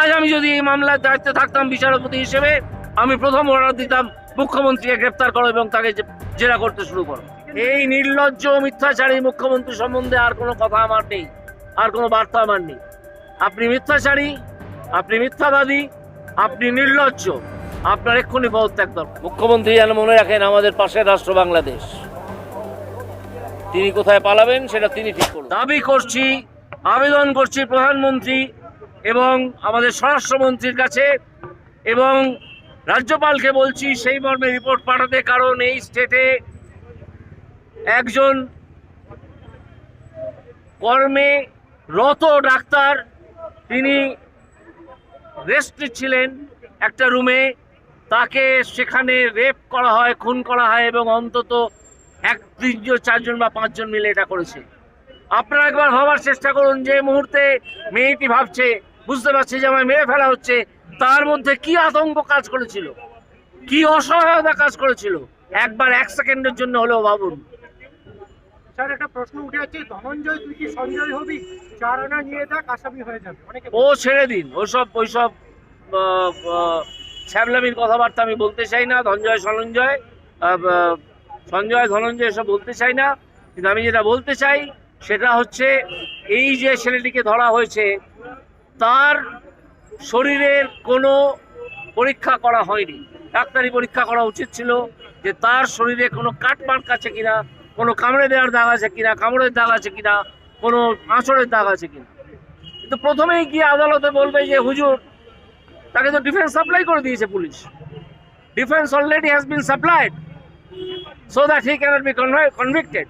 আজ আমি যদি এই মামলার দায়িত্বে থাকতাম বিচারপতি হিসেবে আমি প্রথম অর্ডার দিতাম মুখ্যমন্ত্রীকে গ্রেপ্তার করো এবং তাকে জেরা করতে শুরু করো। এই নির্লজ্জ মিথ্যাচারী মুখ্যমন্ত্রী সম্বন্ধে আর কোনো কথা আমার নেই আর কোনো বার্তা আমার নেই। আপনি মিথ্যাচারী আপনি মিথ্যাবাদী আপনি নির্লজ্জ আপনার এক্ষুনি পদত্যাগ দরকার। মুখ্যমন্ত্রী যেন মনে রাখেন আমাদের পাশের রাষ্ট্র বাংলাদেশ। তিনি কোথায় পালাবেন সেটা তিনি ঠিক করুন। দাবি করছি আবেদন করছি প্রধানমন্ত্রী এবং আমাদের স্বরাষ্ট্রমন্ত্রীর কাছে এবং রাজ্যপালকে বলছি, সেই মর্মে রিপোর্ট পাঠাতে, কারণ এই স্টেটে একজন কর্মে রত ডাক্তার, তিনি রেস্ট ছিলেন একটা রুমে। তাকে সেখানে রেপ করা হয়, খুন করা হয় এবং অন্তত এক, তিনজন, চারজন বা পাঁচজন মিলে এটা করেছে। আপনারা একবার ভাবার চেষ্টা করুন যে মুহূর্তে মেয়েটি ভাবছে বুঝতে পারছি যে আমার মেরে ফেলা হচ্ছে তার মধ্যে কি আতঙ্ক কাজ করেছিল? কি অসহায়তা কাজ করেছিল? একবার এক সেকেন্ডের জন্য হলেও ভাবুন। স্যার একটা প্রশ্ন উঠে আছে ধনঞ্জয় তুই কি সঞ্জয় হবি? চার আনা নিয়ে দেখ আসামি হয়ে যাবে। ও ছেড়ে দিন ওসব ওইসব কথাবার্তা আমি বলতে চাই না ধনঞ্জয় সঞ্জয় ধনঞ্জয় এসব বলতে চাই না। কিন্তু আমি যেটা বলতে চাই সেটা হচ্ছে এই যে ছেলেটিকে ধরা হয়েছে তার শরীরের কোনো পরীক্ষা করা হয়নি। ডাক্তারি পরীক্ষা করা উচিত ছিল যে তার শরীরে কোনো কাট মার্ক আছে কিনা, কোনো কামড়ে দেওয়ার দাগ আছে কিনা, কামড়ের দাগ আছে কিনা, কোনো আঁচড়ের দাগ আছে কিনা। কিন্তু প্রথমেই গিয়ে আদালতে বলবে যে, হুজুর, তাকে তো ডিফেন্স সাপ্লাই করে দিয়েছে police. Defence already has been supplied so that he cannot be convicted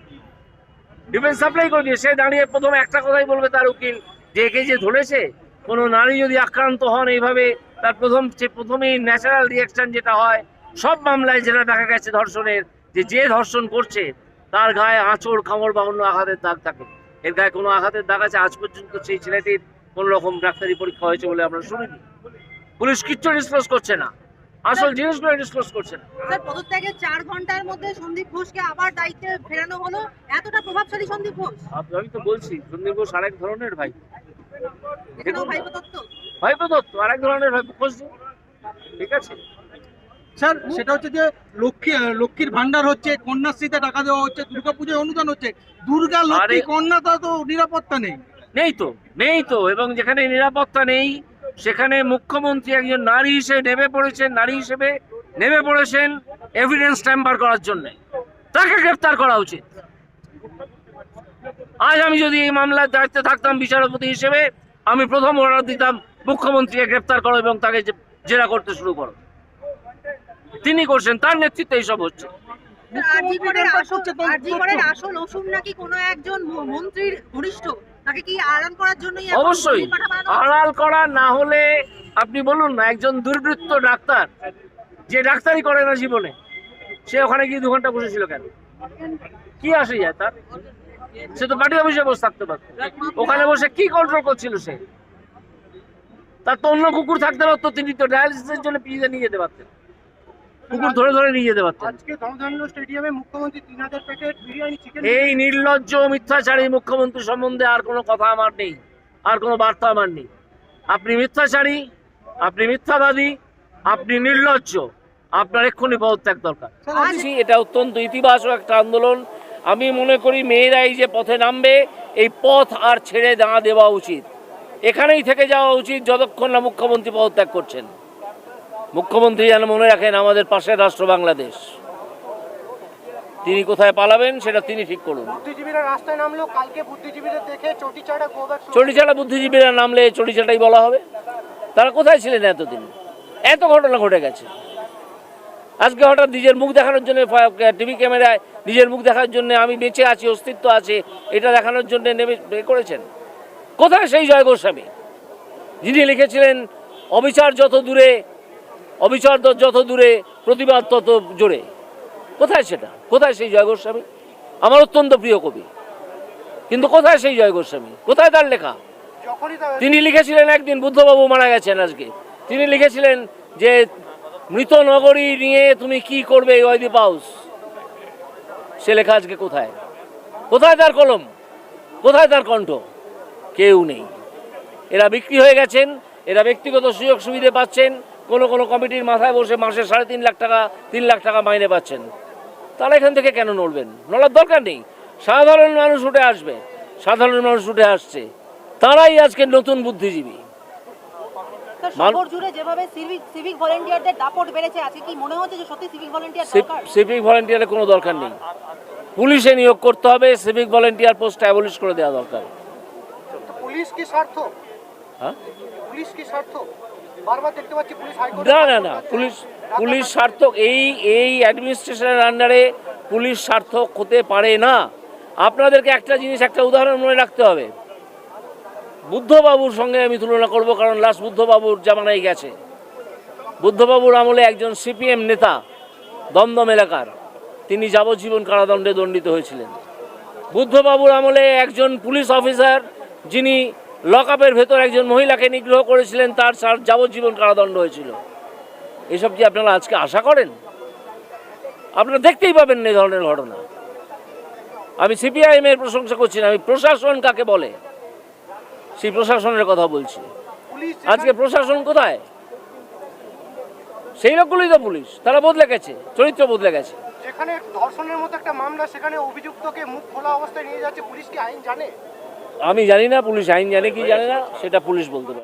defence supply করে দিয়ে সে দাঁড়িয়ে প্রথমে একটা কথাই বলবে তার উকিল, যে একে যে ধরেছে কোনো নারী যদি আক্রান্ত হন এইভাবে তার প্রথম যে প্রথমেই ন্যাচারাল রিয়াকশন যেটা হয় সব মামলায় যেটা দেখা গেছে ধর্ষণের যে যে ধর্ষণ করছে তার গায়ে আঁচড় খামড় বা অন্য আঘাতের দাগ থাকে। এর গায়ে কোনো আঘাতের দাগ আছে? আজ পর্যন্ত সেই ছেলেটির কোনো রকম ডাক্তারি পরীক্ষা হয়েছে বলে আমরা শুনিনি। পুলিশ কিচ্ছু ডিসক্লোজ করছে না। আসল জিনিসগুলো ডিসক্লোজ করছে না। স্যার পদত্যাগের চার ঘণ্টার মধ্যে সন্দীপ ঘোষকে আবার দায়িত্বে ফেরানো হলো। এতটা প্রভাবশালী সন্দীপ ঘোষ? আমি তো বলছি সন্দীপ ঘোষ আরেক ধরনের ভাই। এখানেও ভাইপো তত্ত্ব? ভাই দত্ত আরেক ধরনের ভাই ঠিক আছে? স্যার সেটা হচ্ছে যে লক্ষ্মী লক্ষ্মীর ভান্ডার হচ্ছে কন্যাশ্রীতে টাকা দেওয়া হচ্ছে দুর্গাপুজোয় অনুদান হচ্ছে। দুর্গা লক্ষ্মী কন্যা তো নিরাপত্তা নেই। নেই তো নেই তো এবং যেখানে নিরাপত্তা নেই সেখানে মুখ্যমন্ত্রী একজন নারী হিসেবে নেমে পড়েছেন নারী হিসেবে নেমে পড়েছেন এভিডেন্স ট্যাম্পার করার জন্য। তাকে গ্রেপ্তার করা উচিত। আজ আমি যদি এই মামলার দায়িত্বে থাকতাম বিচারপতি হিসেবে আমি প্রথম অর্ডার দিতাম মুখ্যমন্ত্রীকে গ্রেপ্তার করো এবং তাকে জেরা করতে শুরু করো। তিনি করছেন তার নেতৃত্বে এইসব হচ্ছে। অবশ্যই? আড়াল করা না হলে আপনি বলুন না একজন দুর্বৃত্ত ডাক্তার যে ডাক্তারি করে না জীবনে সে ওখানে গিয়ে দু ঘণ্টা বসেছিল কেন? কি আসে যায় তার? সে তো পার্টি অফিসে বসে থাকতে পারত। ওখানে বসে কি কন্ট্রোল করছিল সে? তার তো অন্য কুকুর থাকতে পারতো তিনি তো ডায়ালিসিসের জন্য পিজে নিয়ে যেতে পারতেন। কুকুর ধরে ধরে নিয়ে যেতে পারতেন। স্টেডিয়ামে মুখ্যমন্ত্রী তিন হাজার প্যাকেট বিরিয়ানি চিকেন এই নির্লজ্জ মিথ্যাচারী মুখ্যমন্ত্রী সম্বন্ধে আর কোনো কথা আমার নেই আর কোনো বার্তা আমার নেই। আপনি মিথ্যাচারী আপনি মিথ্যাবাদী আপনি নির্লজ্জ আপনার এক্ষুনি পদত্যাগ দরকার। এটা অত্যন্ত ইতিবাচক একটা আন্দোলন আমি মনে করি মেয়েরা এই যে পথে নামবে এই পথ আর ছেড়ে না দেওয়া উচিত। এখানেই থেকে যাওয়া উচিত যতক্ষণ না মুখ্যমন্ত্রী পদত্যাগ করছেন। মুখ্যমন্ত্রী যেন মনে রাখেন আমাদের পাশের রাষ্ট্র বাংলাদেশ। তিনি কোথায় পালাবেন সেটা তিনি ঠিক করুন। চটিচাটা বুদ্ধিজীবীরা নামলে চটিচাটাই বলা হবে। তারা কোথায় ছিলেন এতদিন? এত ঘটনা ঘটে গেছে। আজকে হঠাৎ নিজের মুখ দেখানোর জন্য টিভি ক্যামেরায় নিজের মুখ দেখার জন্য আমি বেঁচে আছি অস্তিত্ব আছে এটা দেখানোর জন্য নেমে করেছেন। কোথায় সেই জয় গোস্বামী? যিনি লিখেছিলেন অবিচার যত দূরে অবিচার যত দূরে প্রতিবাদ তত জোরে। কোথায় সেটা? কোথায় সেই জয় গোস্বামী? আমার অত্যন্ত প্রিয় কবি। কিন্তু কোথায় সেই জয় গোস্বামী? কোথায় তার লেখা? তিনি লিখেছিলেন একদিন বুদ্ধবাবু মারা গেছেন আজকে। তিনি লিখেছিলেন যে মৃত নগরী নিয়ে তুমি কি করবে এই ওয়াইদি পাউস? সে লেখা আজকে কোথায়? কোথায় তার কলম? কোথায় তার কণ্ঠ? কেউ নেই। এরা বিক্রি হয়ে গেছেন, এরা ব্যক্তিগত সুযোগ সুবিধে পাচ্ছেন, কোনো কোনো কমিটির মাথায় বসে মাসে সাড়ে তিন লাখ টাকা, তিন লাখ টাকা মাইনে পাচ্ছেন। তারা এখান থেকে কেন নড়বেন? নড়ার দরকার নেই। সাধারণ মানুষ উঠে আসবে, সাধারণ মানুষ উঠে আসছে। তারাই আজকে নতুন বুদ্ধিজীবী। শহর জুড়ে যেভাবে সিভিক সিভিক ভলেন্টিয়ারদের দাপট বেড়েছে আজকে কি মনে হচ্ছে যে সত্যি সিভিক ভলেন্টিয়ার দরকার? সিভিক ভলেন্টিয়ারের কোনো দরকার নেই। পুলিশে নিয়োগ করতে হবে সিভিক ভলেন্টিয়ার পোস্ট অ্যাবলিশ করে দেওয়া দরকার। পুলিশ কি স্বার্থ? হ্যাঁ? পুলিশ কি স্বার্থ? বারবার দেখতে পাচ্ছি পুলিশ না না না পুলিশ পুলিশ সার্থক এই এই অ্যাডমিনিস্ট্রেশনের আন্ডারে পুলিশ সার্থক হতে পারে না। আপনাদেরকে একটা জিনিস একটা উদাহরণ মনে রাখতে হবে। বুদ্ধবাবুর সঙ্গে আমি তুলনা করব, কারণ লাস্ট বুদ্ধবাবুর জামানায় গেছে। বুদ্ধবাবুর আমলে একজন সিপিএম নেতা, দমদম এলাকার, তিনি যাবজ্জীবন কারাদণ্ডে দণ্ডিত হয়েছিলেন। বুদ্ধবাবুর আমলে একজন পুলিশ অফিসার, যিনি লকআপের ভেতর একজন মহিলাকে নিগ্রহ করেছিলেন, তার সার যাবজ্জীবন কারাদণ্ড হয়েছিল। এসব কি আপনারা আজকে আশা করেন? আপনারা দেখতেই পাবেন না এই ধরনের ঘটনা। আমি সিপিআইএম এর প্রশংসা করছি না, আমি প্রশাসন কাকে বলে? সেই প্রশাসনের কথা বলছি। আজকে প্রশাসন কোথায়? সেই লোকগুলোই তো পুলিশ। তারা বদলে গেছে চরিত্র বদলে গেছে। যেখানে ধর্ষণের মতো একটা মামলা সেখানে অভিযুক্তকে মুখ খোলা অবস্থায় নিয়ে যাচ্ছে পুলিশ কি আইন জানে? আমি জানি না পুলিশ আইন জানে কি জানে না সেটা পুলিশ বলতে পারে।